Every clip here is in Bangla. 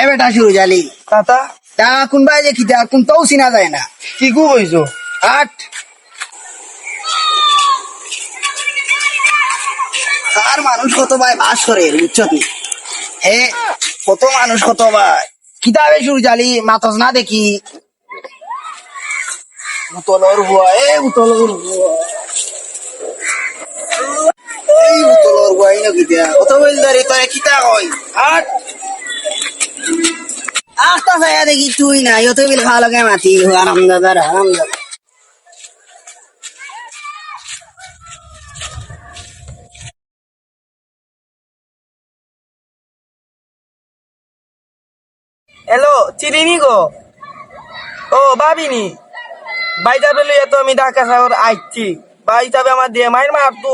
এ বেটা শুরু জালি। তাতা? তা কোনবাই যে খিতা কোনটাও চিনা যায় না। কি কইছো? আট। আর মানুষ কত ভাই বাস করে বুঝছ হে কত মানুষ কত ভাই কিতাবে শুরু জালি মাতস না দেখি। উতলর হুয়া এ উতলর হুয়া এই উতলর হুয়া ইনো কিতা কত বইল দারি তোর কিতা কই আট। আস্তা যায় দেখি তুই না ইয়ত বিল খাওয়া লাগে মাতি আরামদাদার আরামদাদা হ্যালো চিরিনি গো? ও ভাবিনি। আমি ঢাকা শহর আইছি। বাই যাবে আমার দিয়ে মাইর মার তো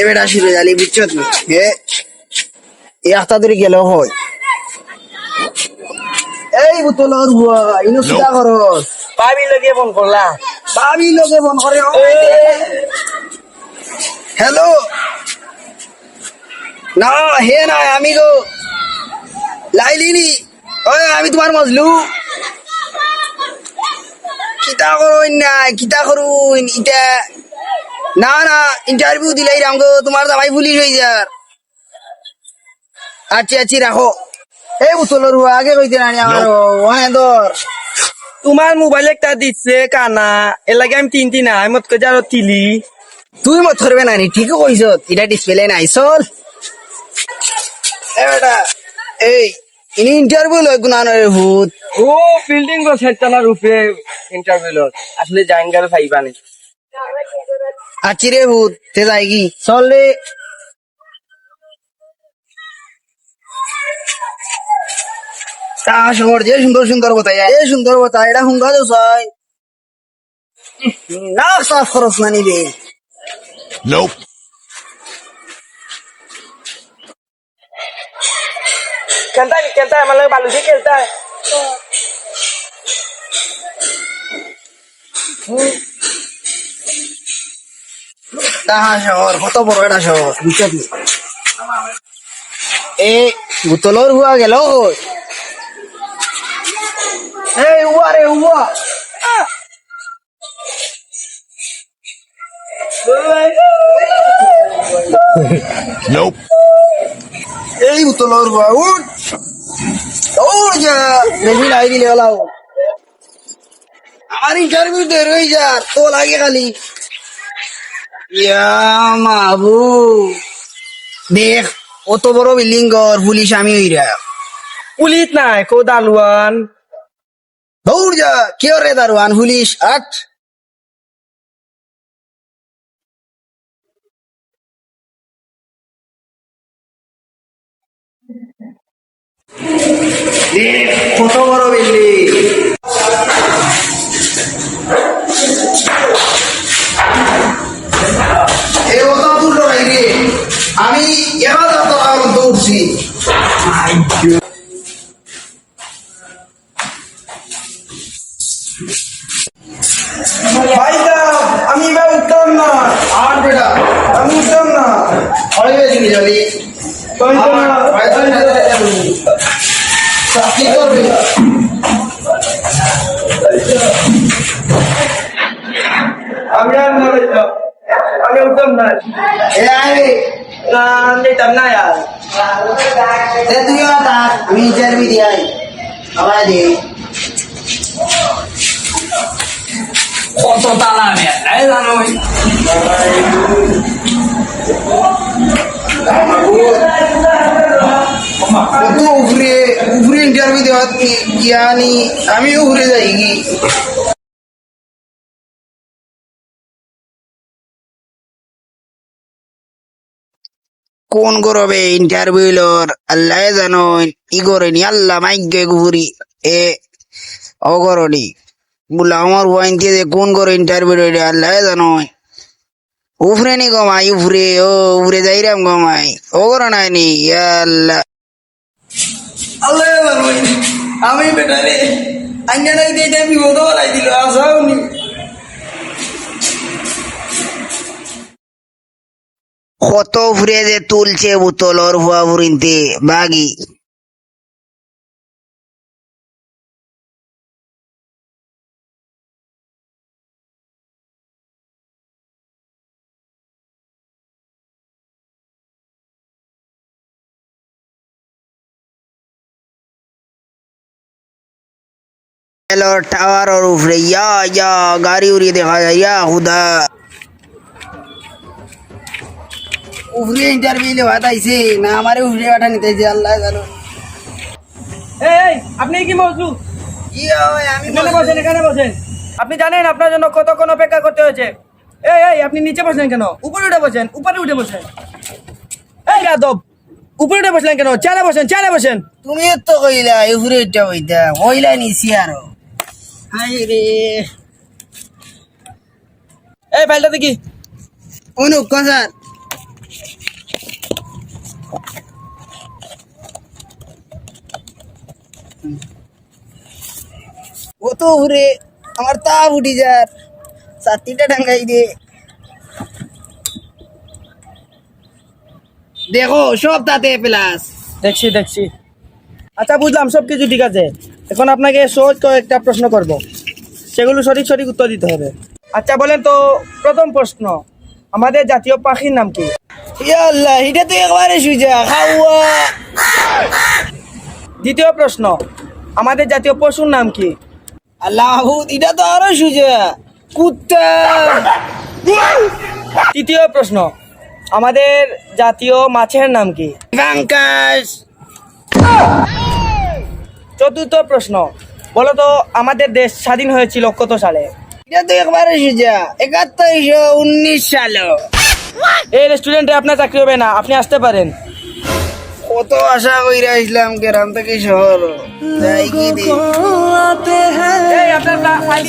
এবার আসি রে জালি বুঝছ তুমি হে এই ধরে গেলেও হয়। এই বোতলর ইনো কিতা করস ভাবি লগে ফোন করলা। ভাবি লোকে মন করে হ্যালো? না হে না আমি গো লাইলিনি। ওই আমি তোমার মজলু। কিতা করুন না কিতা করুন ইটা? না না ইন্টারভিউ দিলাই রাম গো তোমার জামাই পুলিশ হয়ে যার আচ্ছা আচ্ছা রাখো। এই বুতলর আগে কইতে রানি আমার ওহে ধর। তোমার মোবাইল একটা দিচ্ছে কানা। এর লাগে আমি তিন তিন আমি মত করে যারো তিলি। তুই মত ধরবে না নি ঠিকই কইছ এটা ডিসপ্লে নাই চল। এ বেটা এই ইনি ইন্টারভিউ লয় গুনানের ভূত। ও ফিল্ডিং গো সেটানা রূপে ইন্টারভিউ আসলে জাইনগার ফাইবানি আছি রে ভূত কি? চল রে। তা শহর যে সুন্দর সুন্দর কথা এ সুন্দর কথা এটা হুঙ্গা তো চাই। না সাফ খরচ না নিবে। আমার খেলতা তাহা শহর কত বড় একটা শহর? বুঝছ। কি এ বুতলর হুয়া গেল এই উয়া রে উয়া Nope. এই বুতলর হুয়া উঠ। উঠ যা। বেশি লাই দিলে ওলাও। আমার ইন্টারভিউ দে রই যা। তো লাগে খালি। মাবু দেখ অত বড় বিল্ডিং ঘর পুলিশ আমি হইরা। পুলিশ নাই কো দালুয়ান দৌড় যা কে রে দারোয়ান পুলিশ আট। কত বড় বিল্ডিং। অনেক বেশি যাবি তাই তো না। কি করবি আমি আর। না যাইতাম আমি উঠতাম না না আমি না यार এ তুই আমি দিয়ে আবার কত তালা আমি জানো ইন্টারভিউ দেওয়া জ্ঞানী আমি উপরে যাই কি কোন করবে ইন্টারভিউ লর আল্লাহ জানো ই করেনি আল্লাহ মাইকে ঘুরি এ অগরণি বলে আমার ওয়াইন দিয়ে কোন করে ইন্টারভিউ আল্লাহ জানো উফরে নি গমাই উফরে ও উফরে যাইরাম গমাই ও করো নাই নি আল্লাহ আমি দিয়ে বিপদ দিল আসাও নি কত ফুরে যে তুলছে বোতল ওর হুয়া ফুরিনতে বাগি এলো টাওয়ার ওর উপরে ইয়া ইয়া গাড়ি উড়িয়ে দেখা যায় ইয়া হুদা উপরে ইন্টারভিউ লে বাতাইছে না আমারে উপরে বাটা নিতেছে আল্লাহ জানো এই এই আপনি কি মজলু ইয়া আমি এখানে বসেন এখানে বসেন আপনি জানেন আপনার জন্য কতক্ষণ অপেক্ষা করতে হয়েছে এই এই আপনি নিচে বসলেন কেন উপরে উঠে বসেন উপরে উঠে বসেন এই যাদব উপরে উঠে বসলেন কেন চেয়ারে বসেন চেয়ারে বসেন তুমি তো কইলা উপরে উঠা বইতা কইলা নিছি আরও হাই রে এই ফাইলটা দেখি। অনু কসার ও তো উপরে আমার তা উঠি যার। সাতিটা ডাঙ্গাই দে। দেখো সব তাতে প্লাস দেখছি দেখছি। আচ্ছা বুঝলাম সব কিছু ঠিক আছে। এখন আপনাকে সহজ কয়েকটা প্রশ্ন করব। সেগুলো সঠিক সঠিক উত্তর দিতে হবে। আচ্ছা বলেন তো প্রথম প্রশ্ন আমাদের জাতীয় পাখির নাম কি? আল্লাহ এটা তো একবারে সুজা খাওয়া দ্বিতীয় প্রশ্ন আমাদের জাতীয় পশুর নাম কি? আল্লাহ এটা তো আরও সুজা কুত্তা। তৃতীয় প্রশ্ন আমাদের জাতীয় মাছের নাম কি? চতুর্থ প্রশ্ন বলতো আমাদের দেশ স্বাধীন হয়েছিল কত সালে? এটা তো একবারে সুজা একাত্তরশো উনিশ সালে। এই রেস্টুরেন্টে আপনার চাকরি হবে না আপনি আসতে পারেন। কত আশা কইরা গ্রাম থেকে শহর। আপনার ফাইল